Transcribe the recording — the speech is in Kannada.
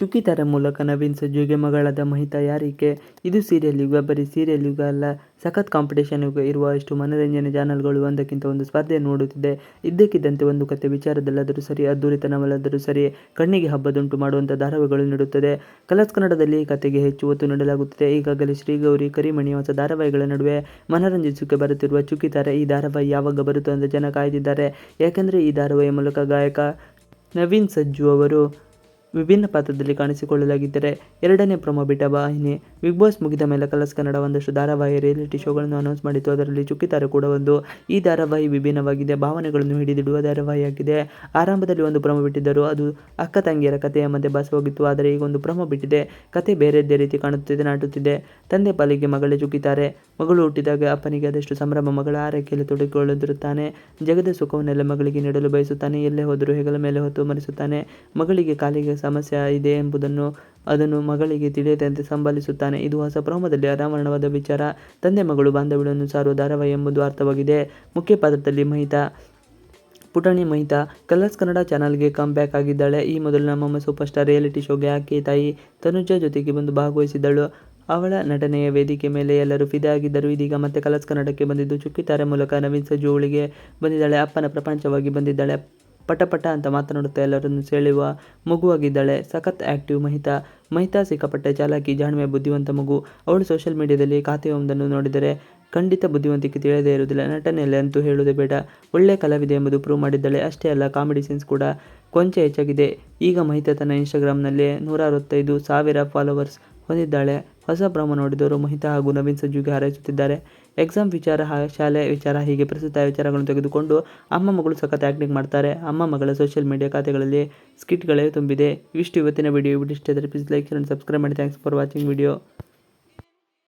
ಚುಕ್ಕಿತರ ಮೂಲಕ ನವೀನ್ ಸಜ್ಜುಗೆ ಮಗಳಾದ ಮಹಿತಾ ಯಾರಿಕೆ? ಇದು ಸೀರಿಯಲ್ ಯುಗ ಬರೀ ಸೀರಿಯಲ್ ಯುಗ ಅಲ್ಲ, ಸಖತ್ ಕಾಂಪಿಟೇಷನ್ ಯುಗ ಇರುವಷ್ಟು ಮನರಂಜನೆ ಚಾನಲ್ಗಳು ಒಂದಕ್ಕಿಂತ ಒಂದು ಸ್ಪರ್ಧೆ ನೋಡುತ್ತಿದೆ. ಇದ್ದಕ್ಕಿದ್ದಂತೆ ಒಂದು ಕತೆ ವಿಚಾರದಲ್ಲಾದರೂ ಸರಿ ಅದ್ದೂರಿತನವಲ್ಲಾದರೂ ಸರಿ ಕಣ್ಣಿಗೆ ಹಬ್ಬದುಂಟು ಮಾಡುವಂಥ ಧಾರಾವಾಹಿಗಳು ನೀಡುತ್ತದೆ. ಕಲರ್ಸ್ ಕನ್ನಡದಲ್ಲಿ ಕತೆಗೆ ಹೆಚ್ಚು ಒತ್ತು ನೀಡಲಾಗುತ್ತಿದೆ. ಈಗಾಗಲೇ ಶ್ರೀಗೌರಿ, ಕರಿಮಣಿ ಹೊಸ ಧಾರಾವಾಹಿಗಳ ನಡುವೆ ಮನರಂಜಿಸೋಕೆ ಬರುತ್ತಿರುವ ಚುಕ್ಕಿತಾರೆ ಈ ಧಾರಾವಾಹಿ ಯಾವಾಗ ಬರುತ್ತೋ ಅಂತ ಜನ ಕಾಯ್ದಿದ್ದಾರೆ. ಯಾಕೆಂದರೆ ಈ ಧಾರಾವಾಹಿಯ ಮೂಲಕ ಗಾಯಕ ನವೀನ್ ಸಜ್ಜು ಅವರು ವಿಭಿನ್ನ ಪಾತ್ರದಲ್ಲಿ ಕಾಣಿಸಿಕೊಳ್ಳಲಾಗಿದ್ದರೆ ಎರಡನೇ ಪ್ರೊಮೋ ಬಿಟ್ಟ ವಾಹಿನಿ ಬಿಗ್ ಬಾಸ್ ಮುಗಿದ ಮೇಲೆ ಕಲರ್ಸ್ ಕನ್ನಡ ಒಂದಷ್ಟು ಧಾರಾವಾಹಿ ರಿಯಾಲಿಟಿ ಶೋಗಳನ್ನು ಅನೌನ್ಸ್ ಮಾಡಿತ್ತು. ಅದರಲ್ಲಿ ಚುಕ್ಕಿತಾರೆ ಕೂಡ ಒಂದು. ಈ ಧಾರಾವಾಹಿ ವಿಭಿನ್ನವಾಗಿದೆ. ಭಾವನೆಗಳನ್ನು ಹಿಡಿದಿಡುವ ಧಾರಾವಾಹಿಯಾಗಿದೆ ಆರಂಭದಲ್ಲಿ ಒಂದು ಪ್ರೊಮೋ ಬಿಟ್ಟಿದ್ದರು. ಅದು ಅಕ್ಕ ತಂಗಿಯರ ಕಥೆಯ ಮಧ್ಯೆ ಭಾಸವಾಗಿತ್ತು. ಆದರೆ ಈಗ ಒಂದು ಪ್ರೊಮೋ ಬಿಟ್ಟಿದೆ. ಕತೆ ಬೇರೆದೇ ರೀತಿ ಕಾಣುತ್ತಿದೆ, ನಾಟುತ್ತಿದೆ. ತಂದೆ ಪಾಲಿಗೆ ಮಗಳೇ ಚುಕ್ಕಿತಾರೆ ಮಗಳು ಹುಟ್ಟಿದಾಗ ಅಪ್ಪನಿಗೆ ಆದಷ್ಟು ಸಂಭ್ರಮ. ಮಗಳ ಆರೈಕೆಯಲ್ಲಿ ತೊಡಗಿಕೊಳ್ಳುತ್ತಿರುತ್ತಾನೆ ಜಗದ ಸುಖವನ್ನೆಲ್ಲ ಮಗಳಿಗೆ ನೀಡಲು ಬಯಸುತ್ತಾನೆ. ಎಲ್ಲೇ ಹೋದರೂ ಹೆಗಲ ಮೇಲೆ ಹೊತ್ತು ಮರೆಸುತ್ತಾನೆ. ಮಗಳಿಗೆ ಕಾಲಿಗೆ ಸಮಸ್ಯೆ ಇದೆ ಎಂಬುದನ್ನು ಅದನ್ನು ಮಗಳಿಗೆ ತಿಳಿಯದಂತೆ ಸಂಬಲಿಸುತ್ತಾನೆ. ಇದು ಹೊಸ ಪ್ರಮೋದಲ್ಲಿ ಅನಾವರಣವಾದ ವಿಚಾರ. ತಂದೆ ಮಗಳು ಬಾಂಧವ್ಯವನ್ನು ಸಾರುವ ಧಾರಾವಾಹಿ ಎಂಬುದು ಅರ್ಥವಾಗಿದೆ. ಮುಖ್ಯ ಪಾತ್ರದಲ್ಲಿ ಮಹಿತಾ, ಪುಟಾಣಿ ಮಹಿತಾ, ಕಲರ್ಸ್ ಕನ್ನಡ ಚಾನಲ್ಗೆ ಕಮ್ ಬ್ಯಾಕ್ ಆಗಿದ್ದಾಳೆ. ಈ ಮೊದಲು ನಮ್ಮಮ್ಮ ಸೂಪರ್ ಸ್ಟಾರ್ ರಿಯಾಲಿಟಿ ಶೋಗೆ ಆಕೆ ತಾಯಿ ತನುಜಾ ಜೊತೆಗೆ ಬಂದು ಭಾಗವಹಿಸಿದ್ದಳು. ಅವಳ ನಟನೆಯ ವೇದಿಕೆ ಮೇಲೆ ಎಲ್ಲರೂ ಫಿದೆ ಆಗಿದ್ದರು. ಇದೀಗ ಮತ್ತೆ ಕಲರ್ಸ್ ಕನ್ನಡಕ್ಕೆ ಬಂದಿದ್ದು ಚುಕ್ಕಿತಾರೆ ಮೂಲಕ ನವೀನ್ ಸಜು ಅವಳಿಗೆ ಬಂದಿದ್ದಾಳೆ. ಅಪ್ಪನ ಪ್ರಪಂಚವಾಗಿ ಬಂದಿದ್ದಾಳೆ. ಪಟ ಪಟ ಅಂತ ಮಾತನಾಡುತ್ತಾ ಎಲ್ಲರನ್ನು ಸೆಳೆಯುವ ಮಗುವಾಗಿದ್ದಾಳೆ. ಸಖತ್ ಆ್ಯಕ್ಟಿವ್ ಮಹಿತಾ. ಮಹಿತಾ ಸಿಕ್ಕಾಪಟ್ಟೆ ಚಾಲಾಕಿ, ಜಾಣ್ಮೆ ಬುದ್ಧಿವಂತ ಮಗು. ಅವಳು ಸೋಷಿಯಲ್ ಮೀಡಿಯಾದಲ್ಲಿ ಖಾತೆಯೊಂದನ್ನು ನೋಡಿದರೆ ಖಂಡಿತ ಬುದ್ಧಿವಂತಿಕೆ ತಿಳಿಯದೇ ಇರುವುದಿಲ್ಲ. ನಟನೆಯಲ್ಲಿ ಅಂತೂ ಹೇಳುವುದೇ ಬೇಡ. ಒಳ್ಳೆಯ ಕಲಾವಿದೆ ಎಂಬುದು ಪ್ರೂವ್ ಮಾಡಿದ್ದಾಳೆ. ಅಷ್ಟೇ ಅಲ್ಲ ಕಾಮಿಡಿ ಸೀನ್ಸ್ ಕೂಡ ಕೊಂಚ ಹೆಚ್ಚಾಗಿದೆ. ಈಗ ಮಹಿತಾ ತನ್ನ ಇನ್ಸ್ಟಾಗ್ರಾಮ್ನಲ್ಲಿ ನೂರ ಅರವತ್ತೈದು ಸಾವಿರ ಫಾಲೋವರ್ಸ್ ಹೊಂದಿದ್ದಾಳೆ. ಹೊಸ ಭ್ರಮ ನೋಡಿದವರು ಮಹಿತಾ ಹಾಗೂ ನವೀನ್ ಸಜ್ಜುಗೆ ಹಾರೈಸುತ್ತಿದ್ದಾರೆ. ಎಕ್ಸಾಮ್ ವಿಚಾರ ಶಾಲೆ ವಿಚಾರ ಹೀಗೆ ಪ್ರಸ್ತುತ ವಿಚಾರಗಳನ್ನು ತೆಗೆದುಕೊಂಡು ಅಮ್ಮ ಮಗಳು ಸಖತ್ ಆ್ಯಕ್ಟಿಂಗ್ ಮಾಡ್ತಾರೆ. ಅಮ್ಮ ಮಗಳ ಸೋಷಿಯಲ್ ಮೀಡಿಯಾ ಖಾತೆಗಳಲ್ಲಿ ಸ್ಕಿಟ್ಗಳೇ ತುಂಬಿದೆ. ಇಷ್ಟು ಇವತ್ತಿನ ವಿಡಿಯೋ. ಇಷ್ಟ ಆದರೆ ಪ್ಲೀಸ್ ಲೈಕ್ ಆ್ಯಂಡ್ ಸಬ್ಸ್ಕ್ರೈಬ್ ಮಾಡಿ. Thanks for watching video